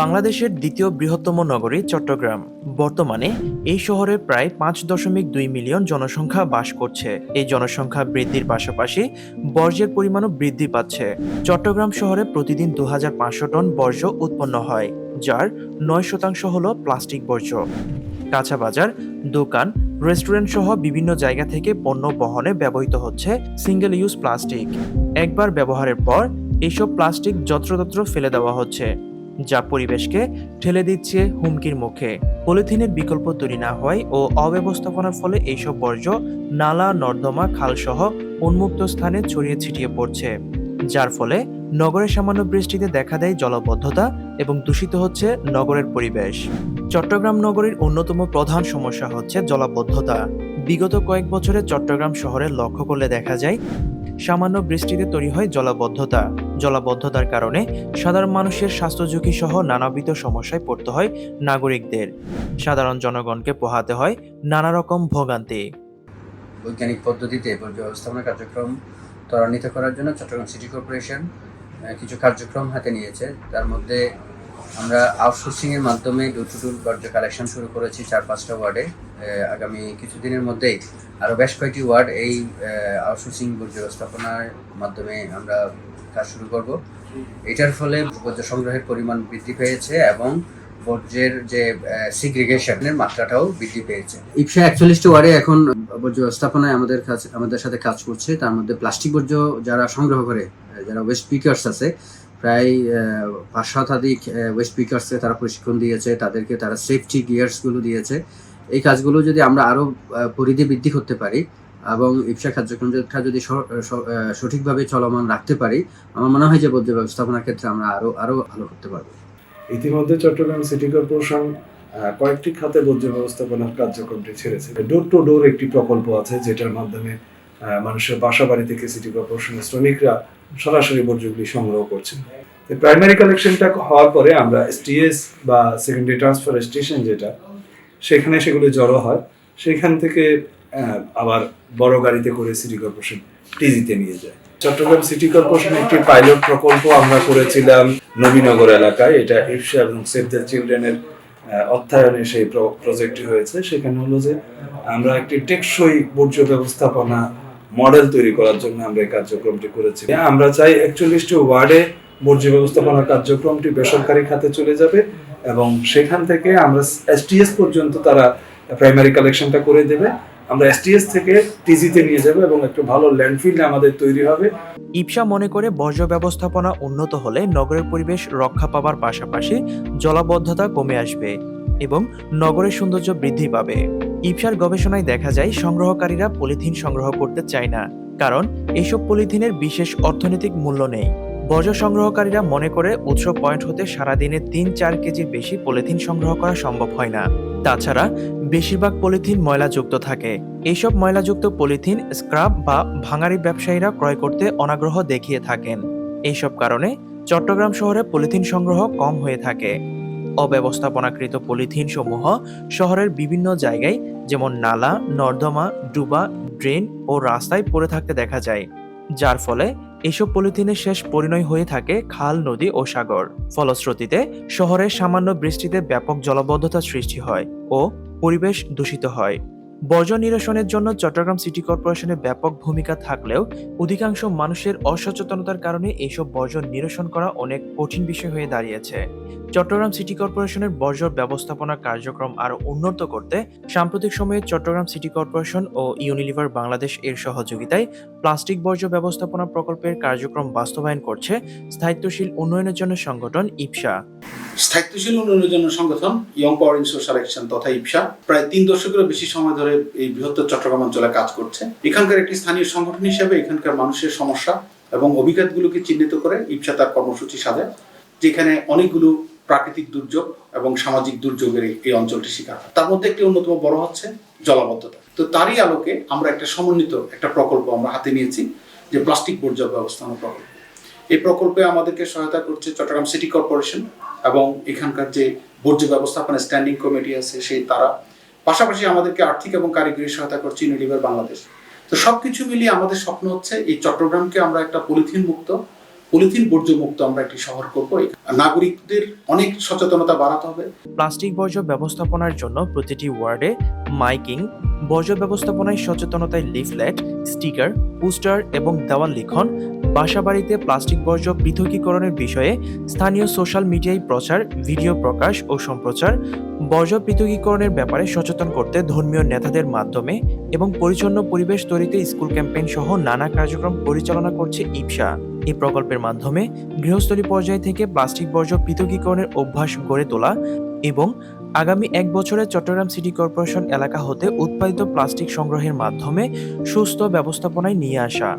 বাংলাদেশের দ্বিতীয় বৃহত্তম নগরী চট্টগ্রাম। বর্তমানে এই শহরে প্রায় পাঁচ দশমিক দুই মিলিয়ন জনসংখ্যা বাস করছে। এই জনসংখ্যা বৃদ্ধির পাশাপাশি বর্জ্যের পরিমাণও বৃদ্ধি পাচ্ছে। চট্টগ্রাম শহরে প্রতিদিন দু টন বর্জ্য উৎপন্ন হয়, যার নয় শতাংশ হল প্লাস্টিক বর্জ্য। কাঁচা বাজার, দোকান, রেস্টুরেন্ট সহ বিভিন্ন জায়গা থেকে পণ্য বহনে ব্যবহৃত হচ্ছে সিঙ্গেল ইউজ প্লাস্টিক। একবার ব্যবহারের পর এইসব প্লাস্টিক যত্রতত্র ফেলে দেওয়া হচ্ছে। যা পরিবেশকে ঠেলে দিচ্ছে হুমকির মুখে। পলিথিনের বিকল্প তৈরি না হয় ও অব্যবস্থাপনার ফলে এইসব বর্জ্য নালা, নর্দমা, খালসহ উন্মুক্ত স্থানে ছড়িয়ে ছিটিয়ে পড়ছে। যার ফলে নগরের সামান্য বৃষ্টিতে দেখা দেয় জলবদ্ধতা এবং দূষিত হচ্ছে নগরের পরিবেশ। চট্টগ্রাম নগরীর অন্যতম প্রধান সমস্যা হচ্ছে জলাবদ্ধতা। বিগত কয়েক বছরে চট্টগ্রাম শহরে লক্ষ্য করলে দেখা যায়, সামান্য বৃষ্টিতে তৈরি হয় জলাবদ্ধতা। জলাবদ্ধতার কারণে সাধারণ মানুষের স্বাস্থ্য ঝুঁকি সহ নানাবিধ সমস্যায় পড়তে হয় নাগরিকদের। সাধারণ জনগণকে পোহাতে হয় নানা রকম ভোগান্তি। বৈজ্ঞানিক পদ্ধতিতে বর্জ্য ব্যবস্থাপনা কার্যক্রম ত্বরান্বিত করার জন্য চট্টগ্রাম সিটি কর্পোরেশন কিছু কার্যক্রম হাতে নিয়েছে। তার মধ্যে আমরা আউটসোর্সিং এর মাধ্যমে ডোর টু ডোর বর্জ্য কালেকশন শুরু করেছি চার, পাঁচটা ওয়ার্ডে। আগামী কিছুদিনের মধ্যেই আরও বেশ কয়েকটি ওয়ার্ড এই আউটসোর্সিং বর্জ্য ব্যবস্থাপনার মাধ্যমে আমরা কাজ শুরু করব। এটার ফলে বর্জ্য সংগ্রহের পরিমাণ বৃদ্ধি পেয়েছে এবং বর্জ্যের যে সিগ্রিগেশনের মাত্রাটাও বৃদ্ধি পেয়েছে। ইপসা একচল্লিশটি ওয়ার্ডে এখন বর্জ্য ব্যবস্থাপনায় আমাদের কাছে আমাদের সাথে কাজ করছে। তার মধ্যে প্লাস্টিক বর্জ্য যারা সংগ্রহ করে যারা ওয়েস্ট পিকার্স আছে, প্রায় পাঁচ শতাধিক ওয়েস্ট পিকার্সে তারা প্রশিক্ষণ দিয়েছে, তাদেরকে তারা সেফটি গিয়ার্সগুলো দিয়েছে। এই কাজগুলো যদি আমরা আরও পরিধি বৃদ্ধি করতে পারি এবং ইপসা কার্যক্রমটা যদি সঠিকভাবে চলমান রাখতে পারি, আমার মনে হয় যে বর্জ্য ব্যবস্থাপনার ক্ষেত্রে আমরা আরও আরও ভালো করতে পারব। ইতিমধ্যে চট্টগ্রাম সিটি কর্পোরেশন কয়েকটি খাতে বর্জ্য ব্যবস্থাপনার কার্যক্রমটি ছেড়েছে। ডোর টু ডোর একটি প্রকল্প আছে, যেটার মাধ্যমে মানুষের বাসা বাড়ি থেকে সিটি কর্পোরেশনের শ্রমিকরা সরাসরি বর্জ্যগুলি সংগ্রহ করছেন। প্রাইমারি কালেকশনটা হওয়ার পরে আমরা এসটিএস বা সেকেন্ডারি ট্রান্সফার স্টেশন যেটা, সেখানে সেগুলো জড়ো হয়। সেখান থেকে আবার বড় গাড়িতে করে সিটি কর্পোরেশন টিজিতে নিয়ে যায়। চট্টগ্রাম সিটি কর্পোরেশন একটি পাইলট প্রকল্প আমরা করেছিলাম নবীনগর এলাকায়। এটা ইফসা এবং সেভ দ্য চিলড্রেনের অর্থায়নে সেই প্রজেক্টটি হয়েছে। সেখানে হলো যে আমরা একটি টেকসই বর্জ্য ব্যবস্থাপনা মডেল তৈরি করার জন্য আমরা এই কার্যক্রমটি করেছি। আমরা চাই একচল্লিশটি ওয়ার্ডে বর্জ্য ব্যবস্থাপনা কার্যক্রমটি বেসরকারি খাতে চলে যাবে এবং সেখান থেকে আমরা এসটিএস পর্যন্ত তারা প্রাইমারি কালেকশনটা করে দেবে। আমরা এসটিএস থেকে টিজিতে নিয়ে যাব এবং একটা ভালো ল্যান্ডফিল্ড আমাদের তৈরি হবে। ইপসা মনে করে বর্জ্য ব্যবস্থাপনা উন্নত হলে নগরের পরিবেশ রক্ষা পাবার পাশাপাশি জলাবদ্ধতা কমে আসবে এবং নগরের সৌন্দর্য বৃদ্ধি পাবে। ইপসার গবেষণায় দেখা যায়, সংগ্রহকারীরা পলিথিন সংগ্রহ করতে চায় না, কারণ এসব পলিথিনের বিশেষ অর্থনৈতিক মূল্য নেই। বর্জ্য সংগ্রহকারীরা মনে করে উৎস পয়েন্ট হতে সারাদিনে তিন চার কেজির বেশি পলিথিন সংগ্রহ করা সম্ভব হয় না। তাছাড়া বেশিরভাগ পলিথিন ময়লাযুক্ত থাকে। এইসব ময়লাযুক্ত পলিথিন, স্ক্রাব বা ভাঙারি ব্যবসায়ীরা ক্রয় করতে অনাগ্রহ দেখিয়ে থাকেন। এইসব কারণে চট্টগ্রাম শহরে পলিথিন সংগ্রহ কম হয়ে থাকে। অব্যবস্থাপনাকৃত পলিথিন সমূহ শহরের বিভিন্ন জায়গায়, যেমন নালা, নর্দমা, ডুবা, ড্রেন ও রাস্তায় পড়ে থাকতে দেখা যায়। যার ফলে এসব পলিথিনের শেষ পরিণয় হয়ে থাকে খাল, নদী ও সাগর। ফলশ্রুতিতে শহরের সামান্য বৃষ্টিতে ব্যাপক জলবদ্ধতা সৃষ্টি হয় ও পরিবেশ দূষিত হয়। বর্জ্য নিরসনের জন্য চট্টগ্রাম সিটি কর্পোরেশনের ব্যাপক ভূমিকা থাকলেও অধিকাংশ মানুষের অসচেতনতার কারণে এইসব বর্জ্য নিরসন করা অনেক কঠিন বিষয় হয়ে দাঁড়িয়েছে। চট্টগ্রাম সিটি কর্পোরেশনের বর্জ্য ব্যবস্থাপনা কার্যক্রম আরও উন্নত করতে সাম্প্রতিক সময়ে চট্টগ্রাম সিটি কর্পোরেশন ও ইউনিলিভার বাংলাদেশ এর সহযোগিতায় প্লাস্টিক বর্জ্য ব্যবস্থাপনা প্রকল্পের কার্যক্রম বাস্তবায়ন করছে স্থায়িত্বশীল উন্নয়নের জন্য সংগঠন ইপসা। স্থায়িত্বশীল উন্নয়নের জন্য সংগঠন ইয়ং পাওয়ার ইন তথা ইপসা। প্রায় তিন দশকেরও বেশি সময় ধরে এই বৃহত্তর চট্টগ্রাম অঞ্চলে কাজ করছে। এখানকার একটি স্থানীয় সংগঠন হিসেবে এখানকার মানুষের সমস্যা এবং অভিঘাতগুলোকে চিহ্নিত করে ইপসা তার কর্মসূচি সাজায়, যেখানে অনেকগুলো প্রাকৃতিক দুর্যোগ এবং সামাজিক দুর্যোগের এই- অঞ্চলটি শিকার তার মধ্যে একটি অন্যতম বড় হচ্ছে জলাবদ্ধতা। তো তারই আলোকে আমরা একটা সমন্বিত একটা প্রকল্প আমরা হাতে নিয়েছি, যে প্লাস্টিক বর্জ্য ব্যবস্থাপনা প্রকল্প। এই প্রকল্পে আমাদেরকে সহায়তা করছে চট্টগ্রাম সিটি কর্পোরেশন এবং এখানকার যে বর্জ্য ব্যবস্থাপনা স্ট্যান্ডিং কমিটি আছে, সেই তারা পাশাপাশি আমাদেরকে আর্থিক এবং কারিগরি সহায়তা করছে ইউনিলিভার বাংলাদেশ। তো সবকিছু মিলিয়ে আমাদের স্বপ্ন হচ্ছে এই চট্টগ্রামকে আমরা একটা পলিথিন মুক্ত পলিথিন বর্জ্য মুক্ত আমরা একটি শহর করব। নাগরিকদের অনেক সচেতনতা বাড়াতে হবে। প্লাস্টিক বর্জ্য ব্যবস্থাপনার জন্য প্রতিটি ওয়ার্ডে মাইকিং, বর্জ্য ব্যবস্থাপনায় সচেতনতায় লিফলেট, স্টিকার, পোস্টার এবং দেওয়াল লিখন বাসাবাড়িতে প্লাস্টিক বর্জ্য পৃথকীকরণের বিষয়ে স্থানীয় সোশ্যাল মিডিয়ায় প্রচার, ভিডিও প্রকাশ ও সম্প্রচার, বর্জ্য পৃথকীকরণের ব্যাপারে সচেতন করতে ধর্মীয় নেতাদের মাধ্যমে এবং পরিচ্ছন্ন পরিবেশ তৈরিতে স্কুল ক্যাম্পেইন সহ নানা কার্যক্রম পরিচালনা করছে ইপসা। এই প্রকল্পের মাধ্যমে গৃহস্থলী পর্যায় থেকে প্লাস্টিক বর্জ্য পৃথকীকরণের অভ্যাস গড়ে তোলা এবং আগামী এক বছরে চট্টগ্রাম সিটি কর্পোরেশন এলাকা হতে উৎপাদিত প্লাস্টিক সংগ্রহের মাধ্যমে সুস্থ ব্যবস্থাপনায় নিয়ে আসা।